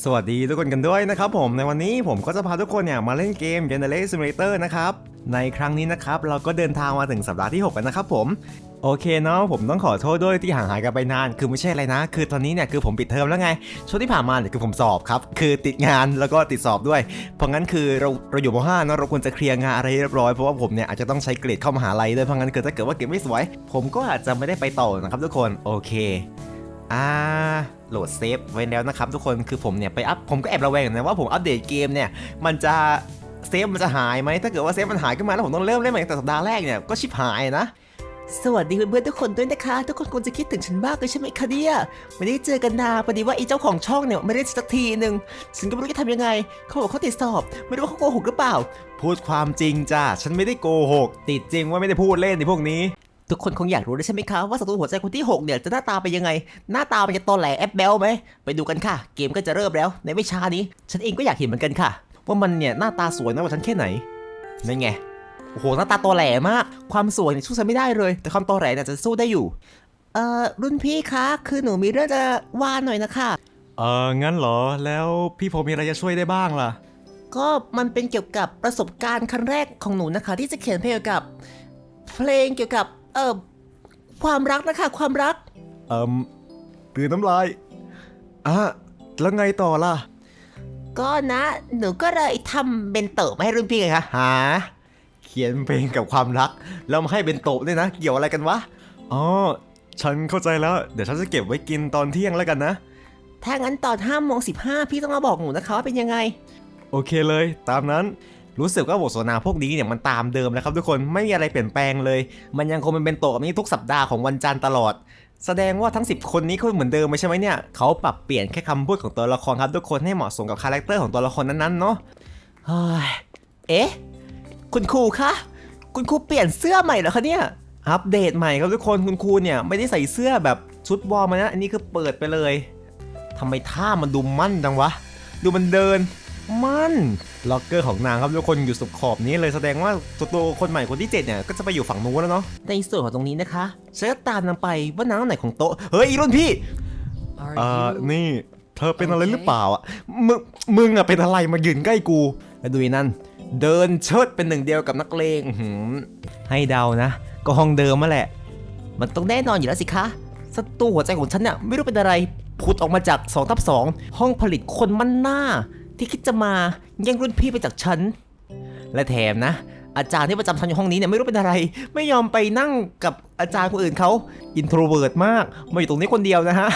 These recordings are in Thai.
สวัสดีทุกคนกันด้วยนะครับผมในวันนี้ผมก็จะพาทุกคนเนี่ยมาเล่นเกม Generate Simulator นะครับในครั้งนี้นะครับเราก็เดินทางมาถึงสัปดาห์ที่ 6 กันนะครับผมโอเคเนาะผมต้องขอโทษด้วยที่ห่างหายกันไปนาน คือไม่ใช่อะไรนะ คือตอนนี้เนี่ยคือผมปิดเทอมแล้วไง ช่วงที่ผ่านมาเนี่ยคือผมสอบครับ คือติดงานแล้วก็ติดสอบด้วย เพราะงั้นคือเราเราอยู่ม .5 เนาะเราควรจะเคลียร์งานอะไรเรียบร้อย เพราะว่าผมเนี่ยอาจจะต้องใช้เกรดเข้ามหาลัยด้วยเพราะงั้นคือถ้าเกิดว่าเกรดไม่สวย ผมก็อาจจะไม่ได้ไปต่อนะครับทุกคนโอเค อ่าโหลดเซฟไว้แล้วนะครับทุกคนคือผมเนี่ยไปอัพผมก็แอบระแวงอยู่นะว่าผมอัปเดตเกมเนี่ยมันจะเซฟมันจะหายไหมถ้าเกิดว่าเซฟมันหายขึ้นมาแล้วผมต้องเริ่มเล่นใหม่ตั้งแต่สัปดาห์แรกเนี่ยก็ชิบหายนะสวัสดีเพื่อนๆทุกคนด้วยนะคะ ทุกคนคงจะคิดถึงฉันบ้างเลยใช่ไหมคะเนี่ยไม่ได้เจอกันนานพอดีว่าไอ้เจ้าของช่องเนี่ยไม่ได้สักทีหนึ่งฉันก็ไม่รู้จะทำยังไง เขาบอกเขาติดสอบ ไม่รู้ว่าเขาโกหกหรือเปล่า พูดความจริงจ้าฉันไม่ได้โกหก ติดจริงว่าไม่ได้พูดเล่นในพวกนี้ ทุกคนคงอยากรู้ด้วยใช่ไหมคะว่าศัตรูหัวใจคนที่หกเนี่ยจะหน้าตาเป็นยังไง หน้าตามันจะตอแหลแอปเบลไหม ไปดูกันค่ะ เกมก็จะเริ่มแล้ว ในไม่ช้านี้ ฉันเองก็อยากเห็นเหมือนกันค่ะ ว่ามันเนี่ยหน้าตาสวยมากกว่าฉันแค่ไหนนั่นไงโอ้โหหน้าตาตอแหลมาก ความสวยเนี่ยสู้ฉันไม่ได้เลย แต่ความตอแหลเนี่ยจะสู้ได้อยู่เอ่อรุ่นพี่คะคือหนูมีเรื่องจะว่าหน่อยนะคะเอองั้นเหรอ แล้วพี่ผมมีอะไรจะช่วยได้บ้างล่ะ ก็มันเป็นเกี่ยวกับประสบการณ์ครั้งแรกของหนูนะคะ ที่จะเขียนเพลงเกี่ยวกับ เพลงเกี่ยวกับ เอ่อความรักนะคะ ความรัก เอิมตื่นน้ำลายอะแล้วไงต่อล่ะ ก็นะ หนูก็เลยทำเบนเตอร์มาให้รุ่นพี่ไงคะหา เขียนเพลงกับความรัก แล้วมาให้เป็นโตะด้วยนะ เกี่ยวอะไรกันวะ อ๋อ ฉันเข้าใจแล้ว เดี๋ยวฉันจะเก็บไว้กินตอนเที่ยงแล้วกันนะ ถ้างั้นตอน5โมง15พี่ต้องมาบอกหนูนะคะว่าเป็นยังไง โอเคเลย ตามนั้น รู้สึกว่าบทสนทนาพวกนี้เนี่ยมันตามเดิมแล้วครับทุกคนไม่มีอะไรเปลี่ยนแปลงเลย มันยังคงเป็นเบนโตะแบบนี้ทุกสัปดาห์ของวันจันทร์ตลอด แสดงว่าทั้ง 10 คนนี้ก็เหมือนเดิมไหมใช่ไหมเนี่ยเขาปรับเปลี่ยนแค่คำพูดของตัวละครครับทุกคนให้เหมาะสมกับคาแรคเตอร์ของตัวละครนั้นๆเนาะเอ๊ะคุณครูคะคุณครูเปลี่ยนเสื้อใหม่เหรอคะเนี่ยอัปเดตใหม่ครับทุกคนคุณครูเนี่ยไม่ได้ใส่เสื้อแบบชุดวอร์มนะอันนี้คือเปิดไปเลยทำไมท่ามันดูมั่นจังวะ ดูมันเดิน มั่นล็อกเกอร์ของนางครับทุกคนอยู่สุดขอบนี้เลยแสดงว่าตัวตัวคนใหม่คนที่เจ็ดเนี่ยก็จะไปอยู่ฝั่งนู้นแล้วเนาะในส่วนของตรงนี้นะคะฉันจะตามนางไปว่านางไหนของโต๊ะเฮ้ยอีรุ่นพี่เอ่อนี่เธอเป็นอะไรหรือเปล่าอะมึงมึงอะเป็นอะไรมายืนใกล้กูแล้วดูไอ้นั่นเดินเชิดเป็นหนึ่งเดียวกับนักเลงอื้อหือให้เดานะ ก็ห้องเดิมมาแหละ มันต้องแน่นอนอยู่แล้วสิคะศัตรูหัวใจของฉันเนี่ยไม่รู้เป็นอะไรผุดออกมาจาก2ทับ2ห้องผลิตคนมันหน้า ที่คิดจะมาแย่งรุ่นพี่ไปจากฉัน และแถมนะ อาจารย์ที่ประจำชั้นอยู่ห้องนี้เนี่ยไม่รู้เป็นอะไร ไม่ยอมไปนั่งกับอาจารย์คนอื่นเขาอินโทรเวิร์ดมากมาอยู่ตรงนี้คนเดียวนะฮะ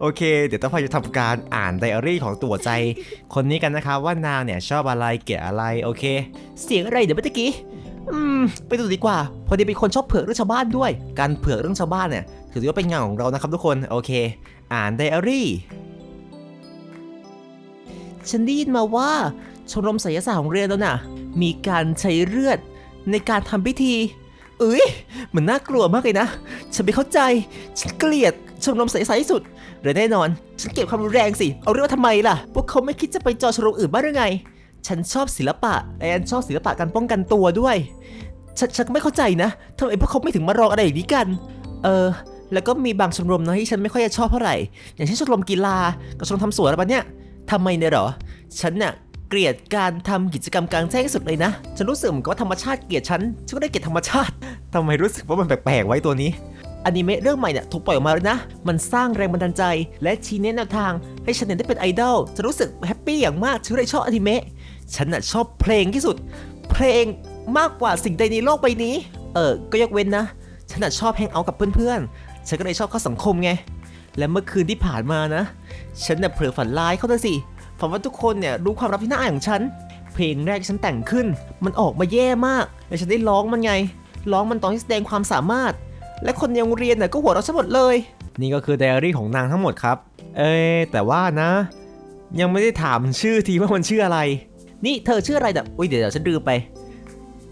โอเค เดี๋ยวต้องพยายามทำการอ่านไดอารี่ของตัวใจ คนนี้กันนะคะว่านางเนี่ยชอบอะไรเกลียดอะไรโอเค เสียงอะไรเดี๋ยวเมื่อกี้อืมไปดูดีกว่า พอดีเป็นคนชอบเผือกเรื่องชาวบ้านด้วย การเผือกเรื่องชาวบ้านเนี่ยถือว่าเป็นงานของเรานะครับทุกคนโอเค อ่านไดอารี่ ฉันได้ยินมาว่าชมรมศิลศาสตร์ของเรียนแล้วน่ะ มีการใช้เลือดในการทำพิธี เอ้ยเหมือนน่ากลัวมากเลยนะ ฉันไม่เข้าใจ ฉันเกลียดชมรมศิลศาสตร์ที่สุดหรือแน่นอน ฉันเก็บความรุนแรงสิ เอาเรื่องมาทำไมล่ะ พวกเขาไม่คิดจะไปจอชมรมอื่นบ้างหรือไง ฉันชอบศิลปะแอนชอบศิลปะการป้องกันตัวด้วย ฉันฉันไม่เข้าใจนะทำไมพวกเขาไม่ถึงมาลองอะไรอย่างนี้กัน เออแล้วก็มีบางชมรมนะที่ฉันไม่ค่อยจะชอบเท่าไหร่ อย่างเช่นชมรมกีฬากับชมรมทำสวนอะไรแบบเนี้ย ทำไมเนี่ยหรอ ฉันน่ะเกลียดการทำกิจกรรมกลางแจ้งสุดเลยนะ ฉันรู้สึกเหมือนกับว่าธรรมชาติเกลียดฉัน ฉันก็ได้เกลียดธรรมชาติทำไมรู้สึกว่ามันแปลกๆไว้ตัวนี้อนิเมะเรื่องใหม่เนี่ยถูกปล่อยออกมาแล้วนะ มันสร้างแรงบันดาลใจ และชี้แนะแนวทาง ให้ฉันเนี่ยได้เป็นไอดอลจะรู้สึกแฮปปี้อย่างมากฉันก็เลยชอบอนิเมะ ฉันน่ะชอบเพลงที่สุด เพลงมากกว่าสิ่งใดในโลกใบนี้ เออ ก็ยกเว้นนะ ฉันน่ะชอบแฮงเอาท์กับเพื่อนๆ ฉันก็เลยชอบเข้าสังคมไง และเมื่อคืนที่ผ่านมานะ ฉันน่ะเผลอฝันร้ายเข้านะสิฝันว่าทุกคนเนี่ยรู้ความลับที่น่าอายของฉัน เพลงแรกที่ฉันแต่งขึ้น มันออกมาแย่มากและฉันได้ร้องมันไง ร้องมันตอนที่แสดงความสามารถ และคนในโรงเรียนน่ะก็หัวเราะฉันหมดเลย นี่ก็คือไดอารี่ของนางทั้งหมดครับ เอ้ยแต่ว่านะ ยังไม่ได้ถามชื่อทีว่ามันชื่ออะไร นี่เธอชื่ออะไรน่ะอุ้ยเดี๋ยวเดี๋ยวฉันดืมไป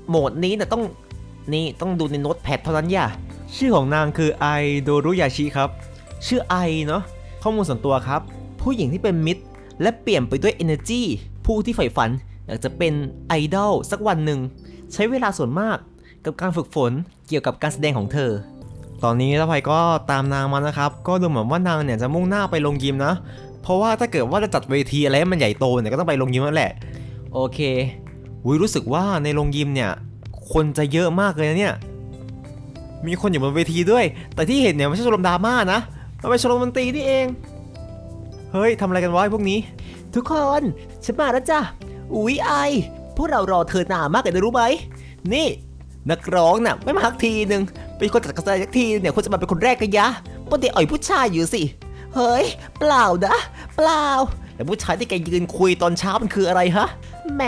โหมดนี้น่ะต้องนี่ต้องดูในโน้ตแพดเท่านั้นอย่าชื่อของนางคือไอโดรุยาชิครับ ชื่อไอเนาะข้อมูลส่วนตัวครับ ผู้หญิงที่เป็นมิตร และเปลี่ยนไปด้วย energy ผู้ที่ใฝ่ฝันอยากจะเป็นไอดอลสักวันหนึ่ง ใช้เวลาส่วนมากกับการฝึกฝนเกี่ยวกับการแสดงของเธอ ตอนนี้ล้วไพก็ตามนางมานะครับ ก็ดูเหมือนว่านางเนี่ยจะมุ่งหน้าไปลงยิมนะ เพราะว่าถ้าเกิดว่าจะจัดเวทีอะไรให้มันใหญ่โตเนี่ยก็ต้องไปโรงยิมนั่นแหละ โอเคอุ้ยรู้สึกว่าในโรงยิมเนี่ย คนจะเยอะมากเลยนะเนี่ย มีคนอยู่บนเวทีด้วย แต่ที่เห็นเนี่ยไม่ใช่ชมรมดราม่านะ มันเป็นชมรมดนตรีนี่เอง เฮ้ยทำอะไรกันวะไอ้พวกนี้ ทุกคนฉันมาแล้วจ้ะอุ๊ยไอพวกเรารอเธอนานมากเลยนะรู้ไหมนี่ นักร้องน่ะไม่มาสักทีหนึ่งเป็นคนจัดกระแสสักทีเนี่ยควรจะมาเป็นคนแรกกันยะปกติอ่อยผู้ชายอยู่สิเฮ้ย เปล่านะ เปล่าแต่ผู้ชายที่แกยืนคุยตอนเช้ามันคืออะไรฮะแหม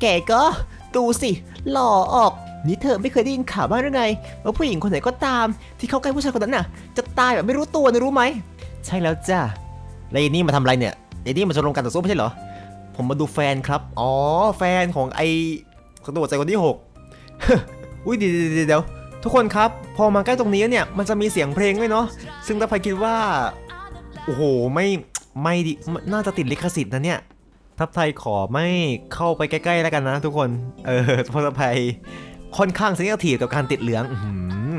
แกก็ ดูสิ หล่อออก นี่เธอไม่เคยได้ยินข่าวบ้างหรือไงว่าผู้หญิงคนไหนก็ตาม ที่เข้าใกล้ผู้ชายคนนั้นน่ะ จะตายแบบไม่รู้ตัวนะรู้ไหม ใช่แล้วจ้ะแล้วยายนี่มาทำอะไรเนี่ยยายนี่มาชมรมการต่อสู้ไม่ใช่เหรอ ผมมาดูแฟนครับ อ๋อ แฟนของไอ้คนตำรวใจคนที่หกอุ้ยเดี๋ยวเดี๋ยวเดี๋ยวทุกคนครับ พอมาใกล้ตรงนี้เนี่ยมันจะมีเสียงเพลงด้วยเนาะซึ่งถ้าใครคิดว่า โอ้โหไม่ไม่ดิน่าจะติดลิขสิทธิ์นะเนี่ยทัพไทยขอไม่เข้าไปใกล้ๆแล้วกันนะ ทุกคน เออพราะทัพไทย ค่อนข้างเซนซิทีฟกับการติดเหลืองอื้อหือ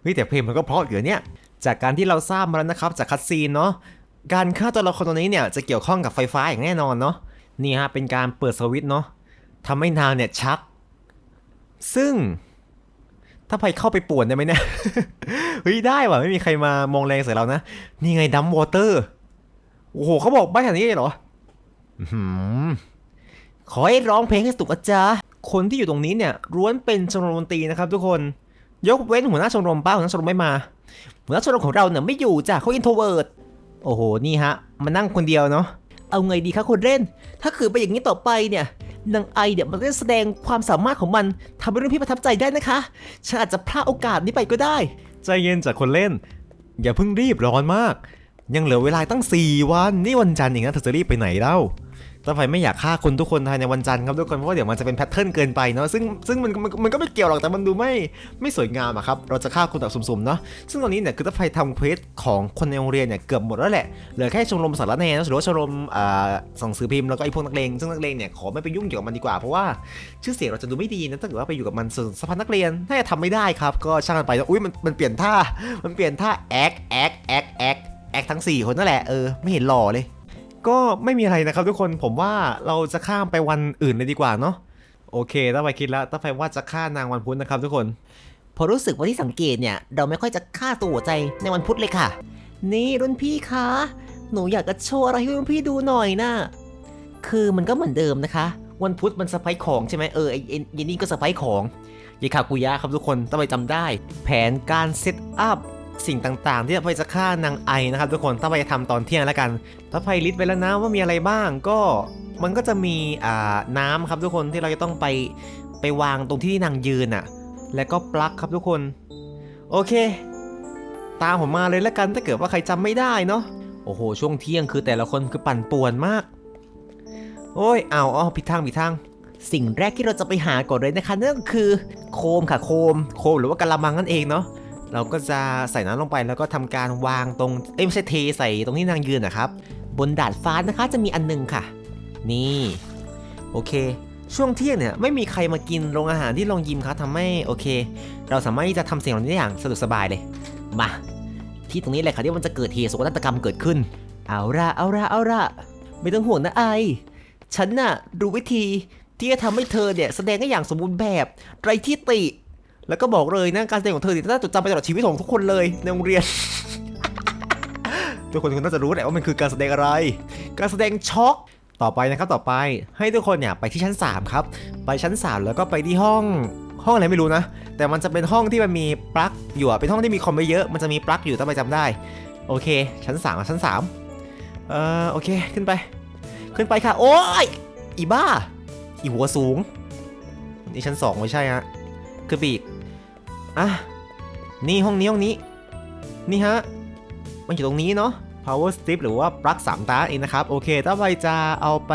เฮ้ยแต่เพลงมันก็เพราะอยู่เนี่ย จากการที่เราทราบมาแล้วนะครับจากคัดซีนเนาะการฆ่าตัวละครตัวนี้เนี่ยจะเกี่ยวข้องกับไฟฟ้าอย่างแน่นอนเนาะนี่ฮะเป็นการเปิดสวิตช์เนาะทำให้นางเนี่ยชัก ซึ่ง ถ้าไปเข้าไปป่วนได้ไหมเนี่ยเฮ้ยได้ว่ะไม่มีใครมามองแรงใส่เรานะนี่ไงดัมวอเตอร์โอ้โหเขาบอกใบ้ขนาดนี้เลยเหรอหือขอให้ร้องเพลงให้สุกอาจารย์ คนที่อยู่ตรงนี้เนี่ยล้วนเป็นชมรมดนตรีนะครับทุกคน ยกเว้นหัวหน้าชมรมป้าหัวหน้าชมรมไม่มา หัวหน้าชมรมของเราเนี่ยไม่อยู่จ้ะเขาอินโทรเวิร์ดโอ้โหนี่ฮะมานั่งคนเดียวเนาะเอาไงดีคะคนเล่น ถ้าคือไปอย่างนี้ต่อไปเนี่ยนางไอเนี่ยมันได้แสดงความสามารถของมันทำให้รุ่นพี่ประทับใจได้นะคะ ฉันอาจจะพลาดโอกาสนี้ไปก็ได้ ใจเย็นจากคนเล่น อย่าเพิ่งรีบร้อนมาก ยังเหลือเวลาตั้ง 4 วัน นี่วันจันทร์เองนะเธอจะรีบไปไหนเล่าถ้าไฟไม่อยากฆ่าคนทุกคนภายในวันจันทร์ครับทุกคนเพราะว่าเดี๋ยวมันจะเป็นแพทเทิร์นเกินไปเนาะซึ่งซึ่งมันมันมันก็ไม่เกี่ยวหรอกแต่มันดูไม่ไม่สวยงามอะครับเราจะฆ่าคนแบบสุ่มๆเนาะซึ่งตอนนี้เนี่ยคือถ้าไฟทำเควสของคนในโรงเรียนเนี่ยเกือบหมดแล้วแหละเหลือแค่ชมรมสารแนนะหรือว่าชมรมอ่าสั่งสือพิมพ์แล้วก็ไอ้พวกนักเลงซึ่งนักเลงเนี่ยขอไม่ไปยุ่งเกี่ยวกับมันดีกว่าเพราะว่าชื่อเสียงเราจะดูไม่ดีนะถ้าเกิดว่าไปอยู่กับมันส่วนสภานักเรียนถ้าจะทำไม่ได้ครับก็ช่างกันไปอุ้ยมันมันเปลี่ยนท่ามันเปลี่ยนท่าแอคแอคแอคแอค แอคทั้ง 4 คนนั่นแหละเออไม่เห็นหล่อเลย ก็ไม่มีอะไรนะครับทุกคนผมว่าเราจะข้ามไปวันอื่นเลยดีกว่าเนาะโอเคถ้าไปคิดแล้วถ้าไปว่าจะฆ่านางวันพุธนะครับทุกคน พอรู้สึกว่าที่สังเกตเนี่ย เราไม่ค่อยจะฆ่าตัวหัวใจในวันพุธเลยค่ะ นี่รุ่นพี่คะหนูอยากจะโชว์อะไรให้รุ่นพี่ดูหน่อยนะคือมันก็เหมือนเดิมนะคะ วันพุธมันสะพายของใช่ไหมเออไอ้ไอ้ไอ้นี่ก็สะพายของยายคากุยะครับทุกคนต้องไปจำได้ แผนการเซตอัพ สิ่งต่างๆ ที่จะไปจะฆ่านางไอนะครับทุกคนต้องไปทำตอนเที่ยงแล้วกันถ้าไฟลิสต์ไปแล้วนะว่ามีอะไรบ้างก็มันก็จะมีอ่าน้ำครับทุกคนที่เราจะต้องไปไปวางตรงที่นางยืนอะ่ะ แล้วก็ปลั๊กครับทุกคน โอเค ตามผมมาเลยแล้วกันถ้าเกิดว่าใครจำไม่ได้เนาะโอ้โห ช่วงเที่ยงคือแต่ละคนคือปั่นป่วนมาก โอ้ยเอาอ๋อผิดทางผิดทางสิ่งแรกที่เราจะไปหาก่อนเลยนะคะนั่นก็คือโคมค่ะโคม โคมหรือว่ากะละมังนั่นเองเนาะ เราก็จะใส่น้ำลงไปแล้วก็ทำการวางตรงเอ้ยไม่ใช่เทใส่ตรงที่นางยืนนะครับ บนดาดฟ้านะคะจะมีอันหนึงค่ะ นี่โอเค ช่วงเที่ยงเนี่ยไม่มีใครมากินโรงอาหารที่โรงยิมครับทำให้โอเค เราสามารถที่จะทำสิ่งเหล่านี้ได้อย่างสะดวกสบายเลยมาที่ตรงนี้แหละค่ะที่มันจะเกิดเหตุโศกนาฏกรรมเกิดขึ้น เอาละเอาละเอาละไม่ต้องห่วงนะไอฉันน่ะรู้วิธีที่จะทำให้เธอเนี่ยแสดงได้อย่างสมบูรณ์แบบ ไรที่ติ แล้วก็บอกเลยนะการแสดงของเธอเนี่ยน่าจดจำไปตลอดชีวิตของทุกคนเลยในโรงเรียน ทุกคนคงน่าจะรู้แหละว่ามันคือการแสดงอะไร การแสดงช็อกต่อไปนะครับต่อไปให้ทุกคนเนี่ยไปที่ชั้น 3 ครับ ไปชั้น 3 แล้วก็ไปที่ห้องห้องอะไรไม่รู้นะ แต่มันจะเป็นห้องที่มันมีปลั๊กอยู่เป็นห้องที่มีคอมไว้เยอะมันจะมีปลั๊กอยู่ถ้าไปจำได้ โอเค ชั้น3อะชั้น3เอ่อโอเคขึ้นไป ขึ้นไปค่ะ โอ้ยอีบ้า อีหัวสูง นี่ชั้น 2 ไม่ใช่ฮะขึ้นไปอีก อะ นี่ห้องนี้ห้องนี้ นี่ฮะ มันอยู่ตรงนี้เนาะ power strip หรือว่าปลั๊กสามตาเองนะครับ โอเคถ้าไปจะเอาไป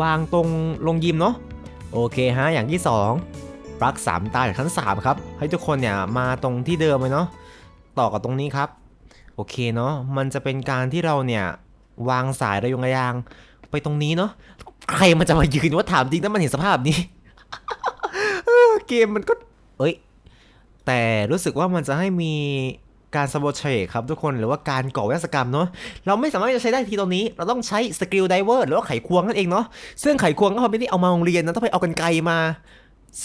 วางตรงลงยิมเนาะ โอเคฮะ อย่างที่ 2 ปลั๊กสามตาจากชั้น 3 ครับ ให้ทุกคนเนี่ยมาตรงที่เดิมเลยเนาะ ต่อกับตรงนี้ครับ โอเคเนาะ มันจะเป็นการที่เราเนี่ยวางสายระยงระยางไปตรงนี้เนาะ ใครมันจะมายืนว่าถามจริงถ้ามันเห็นสภาพนี้ เกมมันก็ เอ้ย แต่รู้สึกว่ามันจะให้มีการสโบเทครับทุกคนหรือว่าการก่อวินาศกรรมเนาะเราไม่สามารถจะใช้ได้ทีตรงนี้ เราต้องใช้สกิลไดเวอร์หรือว่าไขควงนั่นเองเนาะซึ่งไขควงก็ไม่ได้เอามาโรงเรียนนะต้องไปเอากันไกลมา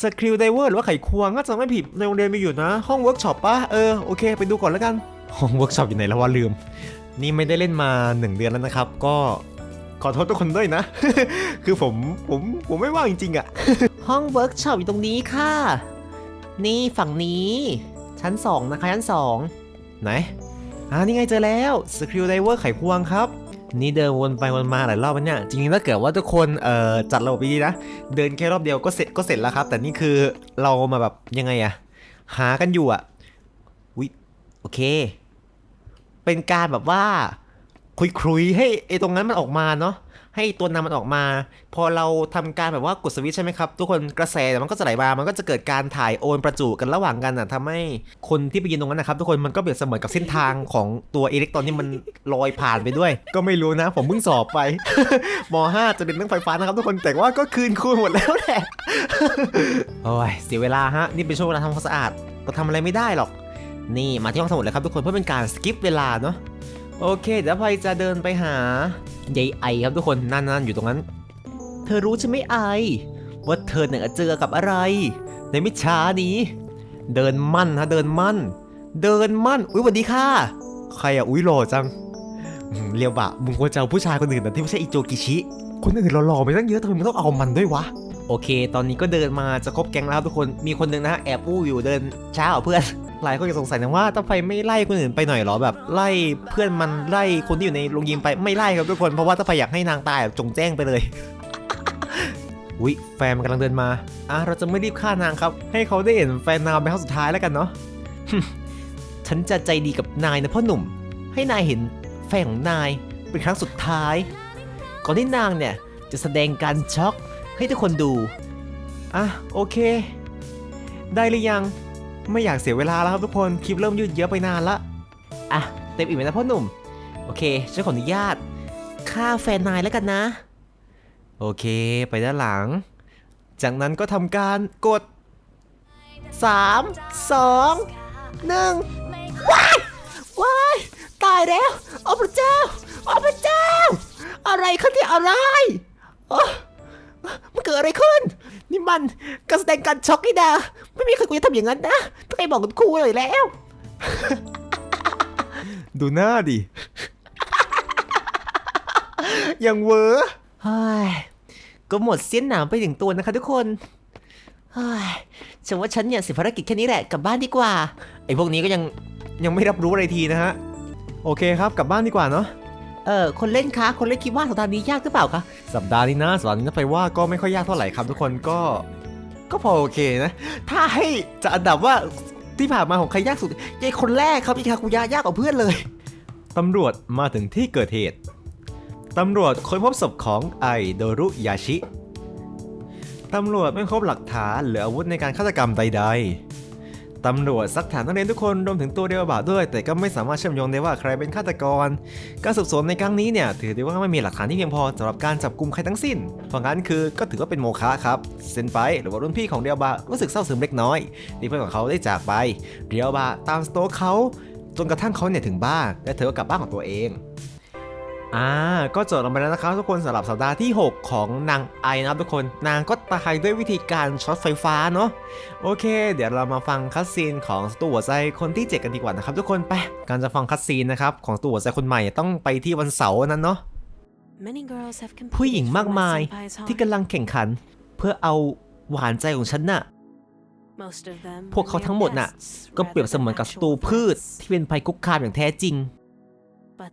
สกิลไดเวอร์หรือว่าไขควงก็จะไม่ผิดในโรงเรียนมีอยู่นะ ห้องเวิร์กช็อปปะเออโอเคไปดูก่อนแล้วกันห้องเวิร์กช็อปอยู่ไหนแล้วว่าลืม นี่ไม่ได้เล่นมา 1 เดือนแล้วนะครับ ก็ขอโทษทุกคนด้วยนะ คือผมผมผมไม่ว่างจริงๆอะห้องเวิร์กช็อปอยู่ตรงนี้ค่ะ นี่ฝั่งนี้ ชั้น 2 นะคะชั้น 2 ไหน อ่านี่ไงเจอแล้วสกิลไดเวอร์ไขควงครับ นี่เดินวนไปวนมาหลายรอบแล้วเนี่ย จริงๆถ้าเกิดว่าทุกคนเอ่อจัดระบบดีนะ เดินแค่รอบเดียวก็เสร็จก็เสร็จแล้วครับ แต่นี่คือเรามาแบบยังไงอะหากันอยู่อะวิโอเค เป็นการแบบว่าคุยๆให้ไอ้ตรงนั้นมันออกมาเนาะ ให้ตัวนำมันออกมา พอเราทำการแบบว่ากดสวิตช์ใช่ไหมครับ ทุกคนกระแสเนี่ยมันก็จะไหลมา มันก็จะเกิดการถ่ายโอนประจุกันระหว่างกันอะทำให้คนที่ไปยืนตรงนั้นนะครับ ทุกคนมันก็เปรียบเสมือนกับเส้นทางของตัวอิเล็กตรอนที่มันลอยผ่านไปด้วย ก็ไม่รู้นะ ผมเพิ่งสอบไปม .5 จะเป็นเรื่องไฟฟ้านะครับ ทุกคนแต่ว่าก็คืนครูหมดแล้วแหละโอ้ยเสียเวลาฮะนี่เป็นช่วงเวลาทำความสะอาดเราทำอะไรไม่ได้หรอก นี่มาที่ห้องสมุดเลยครับทุกคนเพื่อเป็นการสกิปเวลาเนาะโอเคเดี๋ยวพายจะเดินไปหา ยายไอครับทุกคนนั่นๆอยู่ตรงนั้น เธอรู้ใช่ไหมไอ ว่าเธอเนี่ยเจอกับอะไร ในมิช้านี้ เดินมั่นฮะเดินมั่น เดินมั่น อุ้ยสวัสดีค่ะ ใครอะอุ้ยหล่อจังเรียวบะมึงควรจะเอาผู้ชายคนอื่นแต่ที่ไม่ใช่อิโจกิชิ คนอื่นหล่อๆไปตั้งเยอะทำไมมึงต้องเอามันด้วยวะโอเค ตอนนี้ก็เดินมาจะครบแก๊งแล้วครับทุกคน มีคนหนึ่งนะฮะแอบอู้อยู่เดินช้าเพื่อน หลายคนจะสงสัยนะว่าต้องไฟไม่ไล่คนอื่นไปหน่อยเหรอแบบไล่เพื่อนมันไล่คนที่อยู่ในโรงยิมไปไม่ไล่ครับทุกคนเพราะว่าถ้าไฟอยากให้นางตายแบบจงแจ้งไปเลยอุ๊ยแฟนมันกำลังเดินมา อะเราจะไม่รีบฆ่านางครับ ให้เขาได้เห็นแฟนนางเป็นครั้งสุดท้ายแล้วกันเนาะ ฉันจะใจดีกับนายนะพ่อหนุ่ม ให้นายเห็นแฟนของนายเป็นครั้งสุดท้าย ก่อนที่นางเนี่ยจะแสดงการช็อกให้ทุกคนดู อะโอเค ได้หรือยัง ไม่อยากเสียเวลาแล้วครับทุกคนคลิปเริ่มยืดเยอะไปนานละอะเต็มอิ่มไหมนะพ่อหนุ่ม โอเคฉันขออนุญาตฆ่าแฟนนายแล้วกันนะ โอเค ไปด้านหลัง จากนั้นก็ทำการกด 3 2 1ว้ายว้ายตายแล้วโอ้พระเจ้าโอ้พระเจ้า อะไรขึ้นที่ยอะไรโอ้มันเกิดอะไรขึ้น นี่มันการแสดงการช็อกนี่นะไม่มีใครควรจะทำอย่างนั้นนะต้องไปบอกคุณครูเลยแล้ว ดูหน้าดิ ยังเวอร์เฮ้ยก็หมดเสี้ยนหนามไปถึงตัวนะคะทุกคนเฮ้ยฉันว่าฉันเนี่ยเสิภารกิจแค่นี้แหละกลับบ้านดีกว่า ไอพวกนี้ก็ยังยังไม่รับรู้อะไรทีนะฮะ โอเคครับกลับบ้านดีกว่าเนาะ เออคนเล่นคะคนเล่นคิดว่าสัปดาห์นี้ยากหรือเปล่าคะสัปดาห์นี้นะสัปดาห์นี้นะไปว่าก็ไม่ค่อยยากเท่าไหร่ครับทุกคนก็ ก็พอโอเคนะ ถ้าให้จะอันดับว่าที่ผ่านมาของใครยากสุดยายคนแรกครับอีคาคุยายากกว่าเพื่อนเลยตำรวจมาถึงที่เกิดเหตุตำรวจค้นพบศพของไอโดรุยาชิตำรวจไม่พบหลักฐานหรืออาวุธในการฆาตกรรมใดๆ ตำรวจซักถามนักเรียนทุกคนรวมถึงตัวเดียวบาด้วย แต่ก็ไม่สามารถเชื่อมโยงได้ว่าใครเป็นฆาตกร การสืบสวนในครั้งนี้เนี่ยถือได้ว่าไม่มีหลักฐานที่เพียงพอสำหรับการจับกลุ่มใครทั้งสิ้น เพราะงั้นคือก็ถือว่าเป็นโมฆะครับเซนไปหรือว่ารุ่นพี่ของเดียวบารู้สึกเศร้าซึมเล็กน้อยที่เพื่อนของเขาได้จากไปเดียวบาตามสโตเขาจนกระทั่งเขาเนี่ยถึงบ้านและเธอก็กลับบ้านของตัวเอง อ่าก็จบลงไปแล้วนะครับทุกคนสำหรับสัปดาห์ที่ 6 ของนางไอนะครับทุกคนนางก็ตายด้วยวิธีการช็อตไฟฟ้าเนาะโอเค เดี๋ยวเรามาฟังคัสซีนของสตูหัวใจคนที่ 7 กันดีกว่านะครับทุกคนไปการจะฟังคัสซีนนะครับของสตูหัวใจคนใหม่ต้องไปที่วันเสาร์นั้นเนาะผู้หญิงมากมายที่กำลังแข่งขัน เพื่อเอาหวานใจของฉันน่ะพวกเขาทั้งหมดน่ะ ก็เปรียบเสมือนกับศัตรูพืชที่เป็นภัยคุกคามอย่างแท้จริงแต่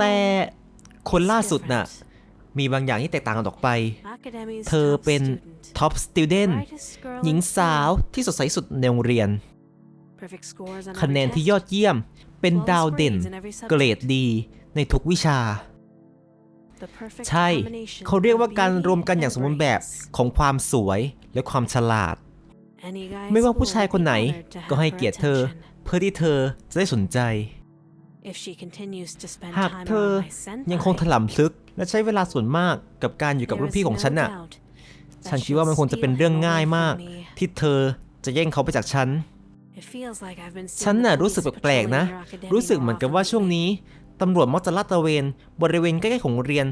แต่ คนล่าสุดน่ะ มีบางอย่างที่แตกต่างกันออกไป เธอเป็นท็อปสติ d เดนหญิงสาวที่สดใสสุดในโรงเรียน คะแนนที่ยอดเยี่ยมเป็นดาวเด่น เกรดดีในทุกวิชา ใช่ เขาเรียกว่าการรวมกันอย่างสมบูรณ์แบบของความสวยและความฉลาด ไม่ว่าผู้ชายคนไหนก็ให้เกียรติเธอ เพื่อที่เธอจะได้สนใจ หากเธอยังคงถลำลึก และใช้เวลาส่วนมากกับการอยู่กับรุ่นพี่ของฉันน่ะ ฉันคิดว่ามันคงจะเป็นเรื่องง่ายมาก ที่เธอจะแย่งเขาไปจากฉัน ฉันน่ะรู้สึกแปลกๆนะ รู้สึกเหมือนกับว่าช่วงนี้ตำรวจมักจะลาดตระเวนบริเวณใกล้ๆของโรงเรียน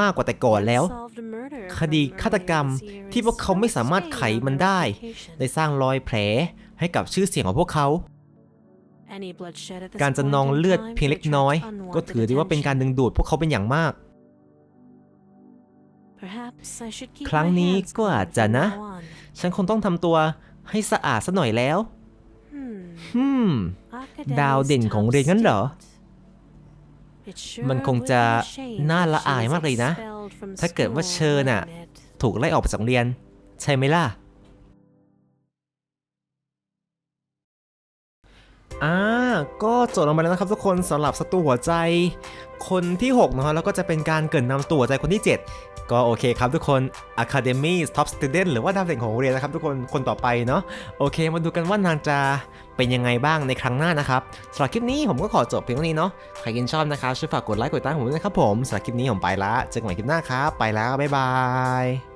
มากกว่าแต่ก่อนแล้ว คดีฆาตกรรมที่พวกเขาไม่สามารถไขมันได้ ได้สร้างรอยแผลให้กับชื่อเสียงของพวกเขา การจะนองเลือดเพียงเล็กน้อย ก็ถือได้ว่าเป็นการดึงดูดพวกเขาเป็นอย่างมาก ครั้งนี้ก็อาจจะนะ ฉันคงต้องทำตัวให้สะอาดซะหน่อยแล้วฮึมดาวเด่นของเรียนงั้นเหรอ มันคงจะน่าละอายมากเลยนะ ถ้าเกิดว่าเชอน่ะถูกไล่ออกจากโรงเรียน ใช่ไหมล่ะ อ่าก็จบลงไปแล้วนะครับทุกคนสำหรับสตูหัวใจ คนที่6นะฮะแล้วก็จะเป็นการเกินนำสตูหัวใจคนที่ 7 ก็โอเคครับทุกคน Academy Top Student หรือว่าดาวเด่นของโรงเรียนนะครับทุกคนคนต่อไปเนาะโอเค มาดูกันว่านางจะเป็นยังไงบ้างในครั้งหน้านะครับสำหรับคลิปนี้ผมก็ขอจบเพียงเท่านี้เนาะใครกินชอบนะครับช่วยฝากกดไลค์กดติดตามผมด้วยนะครับผมสำหรับคลิปนี้ผมไปละเจอกันใหม่คลิปหน้าครับไปแล้วบ๊ายบาย